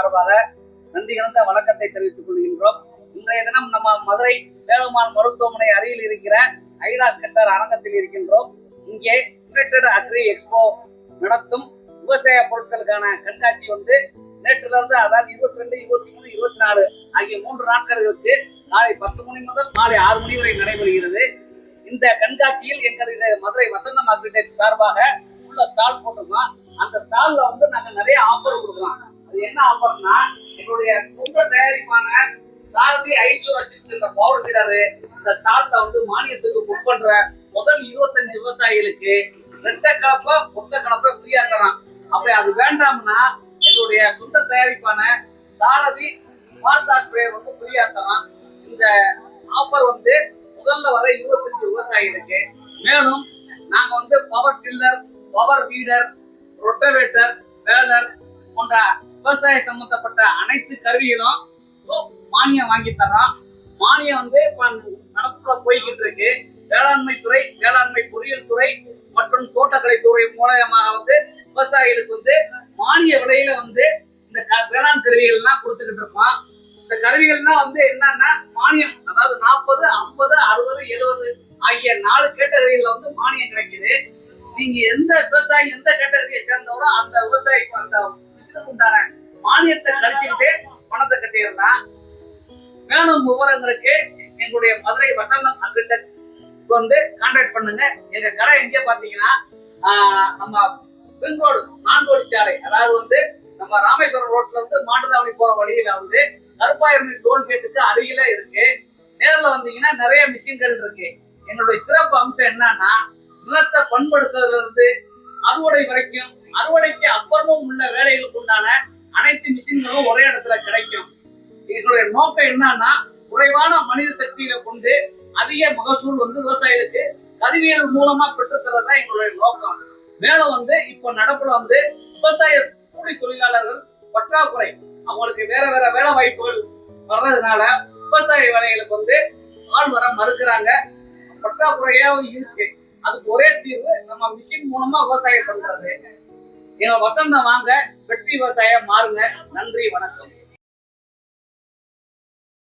சார்பாக நன்றி கலந்த வணக்கத்தை தெரிவித்துக் கொள்கின்றோம். இன்றைய தினம் நம்ம மதுரை வேலுமான் மருத்துவமனை அருகில் இருக்கிற ஐராஸ் கட்டர் அரங்கத்தில் இருக்கின்றோம். இங்கே யுனைடெட் அக்ரி எக்ஸ்போ நடத்தும் விவசாய பொருட்களுக்கான கண்காட்சி வந்து நேற்றுல இருந்து அதாவது இருபத்தி ரெண்டு இருபத்தி மூணு இருபத்தி நாலு ஆகிய மூன்று நாட்களுக்கு நாளை பத்து மணி முதல் மாலை ஆறு மணி வரை நடைபெறுகிறது. இந்த கண்காட்சியில் எங்களது மதுரை வசந்தம் அக்ரிடேஸ் சார்பாக உள்ள ஸ்டால் போட்டிருக்கோம். அந்த ஸ்டால்ல வந்து நாங்கள் நிறைய ஆஃபர் என்ன ஆஃபர்னா என்னுடைய சொந்த தயாரிப்பான சாரதி ஐஸ்வர சிக்ஸ் இந்த பவர் வீடரு இந்த ஸ்டால்ல வந்து மானியத்துக்கு புக் பண்ற முதல் இருபத்தஞ்சு விவசாயிகளுக்கு ரெட்ட கலப்பை மொத்த கலப்பை ஃப்ரீயா தரான். அப்படி அது வேண்டாம்னா என்னுடைய சொந்த தயாரிப்பான சாரதி வார்த்தா ஸ்ப்ரே வந்து ஃப்ரீயா தரான். இந்த ஆஃபர் வந்து முதல்ல வர இருபத்தஞ்சு விவசாயிகளுக்கு. மேலும் நாங்க வந்து power tiller power weeder rotavator baler போன்ற விவசாய சம்பந்தப்பட்ட அனைத்து கருவிகளும் மானியம் வாங்கி தரோம் மானியம் வந்து இப்ப நடப்புல போய்கிட்டு இருக்கு. வேளாண்மை துறை வேளாண்மை பொறியியல் துறை மற்றும் தோட்டக்கலை துறை மூலயமாக வந்து விவசாயிகளுக்கு வந்து மானிய விலையில வந்து இந்த க- வேளாண் கருவிகள்லாம் கொடுத்துக்கிட்டு இருக்கோம் இந்த கருவிகள்லாம் வந்து என்னன்னா மானியம் அதாவது நாற்பது ஐம்பது அறுபது எழுபது ஆகிய நாலு கேட்டகரியில வந்து மானியம் கிடைக்குது. நீங்க எந்த விவசாயி எந்த கேட்டகரியை சேர்ந்தவரோ அந்த விவசாயிக்கு அந்த மிஷினுக்கு உண்டான மானியத்தை கழிச்சுக்கிட்டு பணத்தை கட்டிடலாம். மேலும் விவரங்களுக்கு எங்களுடைய மதுரை வசந்தம் அங்கிட்ட வந்து கான்டாக்ட் பண்ணுங்க. எங்க கடை எங்க பாத்தீங்கன்னா நம்ம பின்ரோடு நான்கோடி சாலை. அதாவது வந்து நம்ம ராமேஸ்வரம் ரோட்ல இருந்து மாட்டுதாவணி போற வழியில வந்து கருப்பாயிரம் டோல்கேட்டுக்கு அருகில இருக்கு. நேரில் வந்தீங்கன்னா நிறைய மிஷின்கள் இருக்கு. என்னுடைய சிறப்பு அம்சம் என்னன்னா நிலத்தை பண்படுத்துறதுல இருந்து அறுவடை வரைக்கும் அறுவடைக்கு அப்புறமும் உள்ள வேலைகளுக்கு உண்டான அனைத்து மிஷின்களும் ஒரே இடத்துல கிடைக்கும். எங்களுடைய நோக்கம் என்னன்னா குறைவான மனித சக்தியில கொண்டு அதிக மகசூல் வந்து விவசாயிகளுக்கு கருவியல் மூலமா பெற்றுத்தரது தான் எங்களுடைய நோக்கம். மேலும் வந்து இப்போ நடப்புல வந்து விவசாய கூலி தொழிலாளர்கள் பற்றாக்குறை. அவங்களுக்கு வேற வேற வேலை வாய்ப்புகள் வர்றதுனால விவசாய வேலைகளுக்கு வந்து ஆள் வர மறுக்கிறாங்க. பற்றாக்குறையாவும் இருக்கு. அதுக்கு ஒரே தீர்வு நம்ம மிஷின் மூலமா விவசாயம் பண்றது. எங்க வசந்தம் வாங்க வெற்றி விவசாயம் மாறுங்க. நன்றி வணக்கம்.